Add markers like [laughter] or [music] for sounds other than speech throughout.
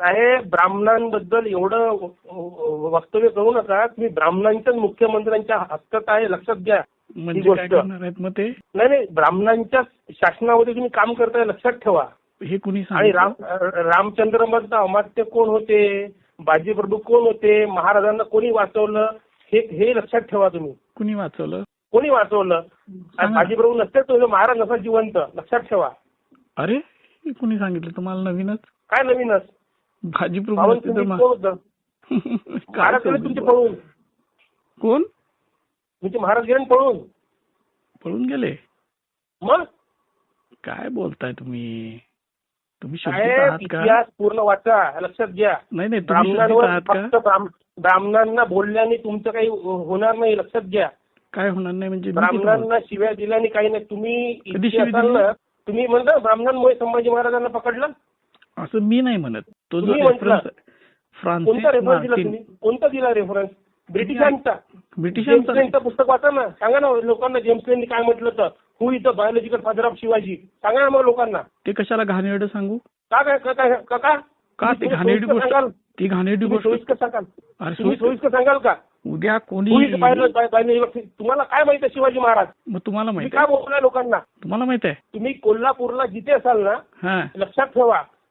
साहेब ब्राह्मणांबद्दल एवढं वक्तव्य करू नका. तुम्ही ब्राह्मणांच्याच मुख्यमंत्र्यांच्या हक्कात आहे लक्षात घ्या म्हणजे गोष्ट. नाही नाही ब्राह्मणांच्या शासनामध्ये तुम्ही काम करताय लक्षात ठेवा. हे कुणी आणि राम रामचंद्र मधलं अमात्य कोण होते? बाजीप्रभू कोण होते? महाराजांना कोणी वाचवलं? हे हे लक्षात ठेवा तुम्ही. कुणी वाचवलं? कोणी वाचवलं. बाजीप्रभू नसते तो महाराज नसा जिवंत. लक्षात ठेवा. अरे हे कुणी सांगितलं? तुम्हाला नवीनच? काय नवीनच? भाजी? [laughs] पळून. कोण? तुमचे महाराज गेले ना पळून. पळून गेले? मग? काय बोलताय तुम्ही? तुम्ही इतिहास पूर्ण वाचा लक्षात घ्या. नाही नाही ब्राह्मणांवर फक्त ब्राह्म- ब्राह्मणांना बोलल्याने तुमचं काही होणार नाही लक्षात घ्या. काय होणार नाही म्हणजे? ब्राह्मणांना शिव्या दिल्याने काही नाही. तुम्ही तुम्ही म्हणता ब्राह्मणांमुळे संभाजी महाराजांना पकडलं? असं मी नाही म्हणत. तो जो. रेफरन्स फ्रान्सिस कोणता रेफरन्स दिला मार्टिन तुम्ही? कोणता दिला रेफरन्स ब्रिटिशांचा. ब्रिटिशांचा. पुस्तक वाचा ना. सांगा ना लोकांना जेम्स लेननी काय म्हटलं तर हु इथं बायोलॉजिकल फादर ऑफ शिवाजी? सांगा ना मग लोकांना. ते कशाला घाणेरडं सांगू? का काय का का ती घाणेरडी गोष्ट? ती घाणेरडी गोष्ट सोयीस्कर सांगाल. अरे सोयीस्कर- सांगाल का? उद्या कोणी तुम्हाला काय माहिती आहे शिवाजी महाराज? मग तुम्हाला तुम्ही माहीत काय बोलताय लोकांना? तुम्हाला माहीत आहे. तुम्ही कोल्हापूरला जिथे असाल ना लक्षात ठेवा.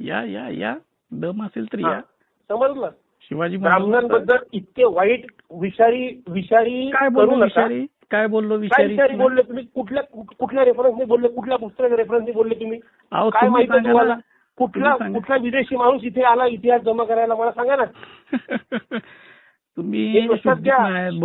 या या या. दम असेल तर. या. समजलं. शिवाजी ब्राह्मणांबद्दल इतके वाईट विषारी विषारी काय नका. विषारी? काय बोललो विषारी? बोलले तुम्ही? कुठल्या कुठ- कुठल्या रेफरन्सने बोलले? कुठल्या पुस्तकाच्या रेफरन्सने बोलले तुम्ही? काय माहिती तुम्हाला. कुठला. कुठला विदेशी माणूस इथे आला इतिहास जमा करायला मला सांगा ना. [laughs] तुम्ही.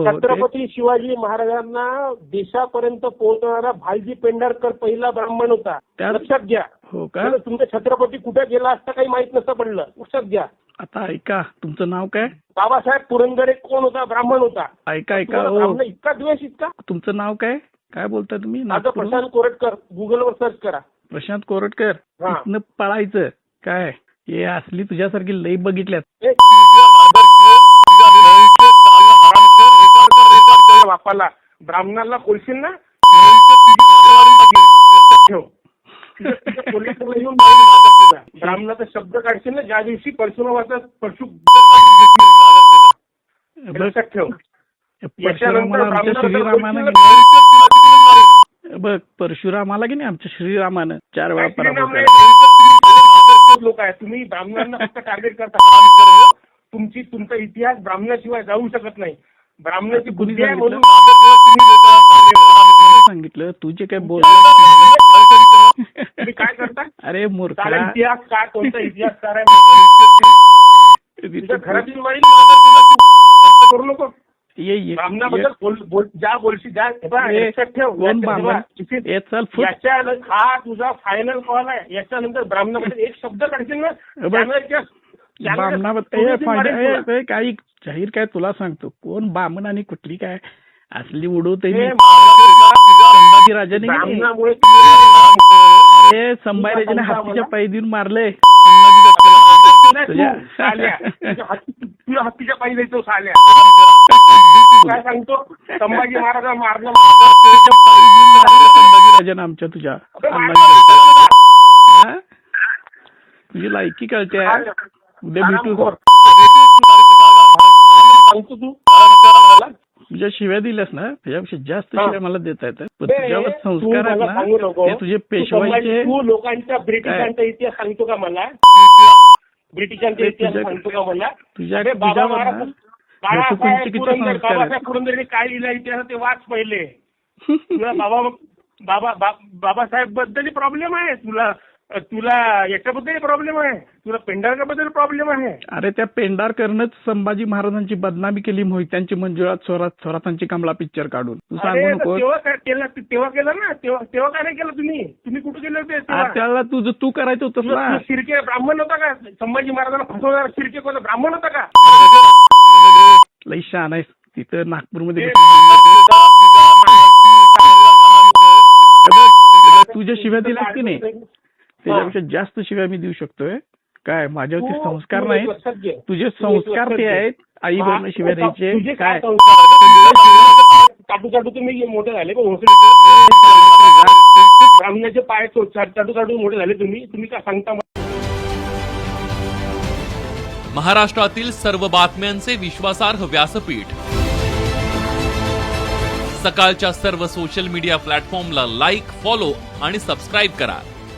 छत्रपती शिवाजी महाराजांना देशापर्यंत पोहोचणारा भालजी पेंढारकर पहिला ब्राह्मण होता. त्या- लक्षात घ्या. हो का? तुमचा छत्रपती कुठे गेला असता काही माहीत नसतं पडलं. लक्षात घ्या. आता ऐका तुमचं नाव काय? बाबासाहेब पुरंदरे कोण होता? ब्राह्मण होता. ऐका ऐका हो. इतका द्वेष इतका? तुमचं नाव काय? काय बोलताय तुम्ही? माझं प्रशांत कोरटकर. गुगलवर सर्च करा. प्रशांत कोरटकर? हा. पळायचं. काय? हे असली तुझ्यासारखी लई बघितल्यात. बापाला ब्राह्मणाला बोलशील ना? कोल्हापूरला येऊन. ब्राह्मणाचा शब्द काढशील ना ज्या दिवशी परशुरामाचा परशु लक्षात ठेव. बघ परशुरामाला की नाही आमच्या श्रीरामानं. चार वेळा लोक आहे तुम्ही ब्राह्मणांना फक्त टार्गेट करता. तुमची तुमचा इतिहास ब्राह्मणाशिवाय जाऊ शकत नाही. ब्राह्मणाची बुद्धी आहे सांगितलं? म्हणून. सांगितलं तू जे काय बोल काय [laughs] करता? अरे मूर्खा. इतिहास काय कोणता [laughs] इतिहास काय घरातील तुझा करू नको. ज्या बोलशी ज्या हे ठेव याच्या- तुझा फायनल कॉल आहे. याच्यानंतर ब्राह्मणाबद्दल एक शब्द काढशील ना? बामणाबद्दल काही जाहीर काय तुला सांगतो. कोण बामण आणि कुठली काय? असली उडवते हे मी. महाराष्ट्राला संभाजी राजाने की नाही? ब्राह्मणामुळे तुम्ही- ए संभाजी राजाने तुला हत्तीच्या पायी देऊन मारले. हत्तीच्या पायी साल्या. काय सांगतो? संभाजी महाराज [laughs] मारलं संभाजी राजाने आमच्या तुझ्या? तुझी लायकी कळते. उद्या भेटू सांगतो तू. तुझ्या शिव्या दिल्यास ना त्याच्यापेक्षा जास्त. शिव्या मला देता येतात. पण तुझ्यावर संस्कार आहेत ना. ते तुझे पेशवाईचे तू लोकांच्या ब्रिटिशांचा इतिहास सांगतो का मला? ब्रिटिशांचे इतिहास सांगतो का मला? तुझ्या तुझ्यावर पुरंदरेने काय लिहिलं इतिहास ते वाच पहिले. [laughs] तुला बाबा बाबा बाबासाहेबबद्दल प्रॉब्लेम आहे तुला तुला याच्याबद्दल प्रॉब्लेम आहे. तुला पेंढारकरबद्दल प्रॉब्लेम आहे. अरे त्या पेंढारकरनंच संभाजी महाराजांची बदनामी केली मोहित्यांची मंजुळात स्वरात स्वरातांची कमला पिक्चर काढून. तू सांगू अरे तर नको तेव्हा काय केलं तेव्हा केलं ना. तेव्हा तेव्हा काय नाही केलं तुम्ही. तुम्ही कुठे केलं होते तेव्हा? त्याला तुझं तू करायचं होतं ना. शिर्के ब्राह्मण होता का? संभाजी महाराजांना फसवणारा शिर्के कोणता ब्राह्मण होता का? लई शहाणा आहेस. तिथं नागपूरमध्ये तुझ्या शिव्या दिल्यास की नाही? त्याच्यापेक्षा जास्त शिव्या मी देऊ शकतोय काय माझ्यावरती संस्कार नाही. तुझे संस्कार ते. आहेत आई हा, बहिणी शिव्या द्यायचे काय? चाटू चाटू तुम्ही मोठे झाले? ब्राह्मणाचे पाय चाटू चाटू मोठे झाले तुम्ही तुम्ही काय सांगता महाराष्ट्रातील सर्व बातम्यांचे विश्वासार्ह व्यासपीठ सकाळच्या सर्व सोशल मीडिया प्लॅटफॉर्मला लाईक फॉलो आणि सबस्क्राईब करा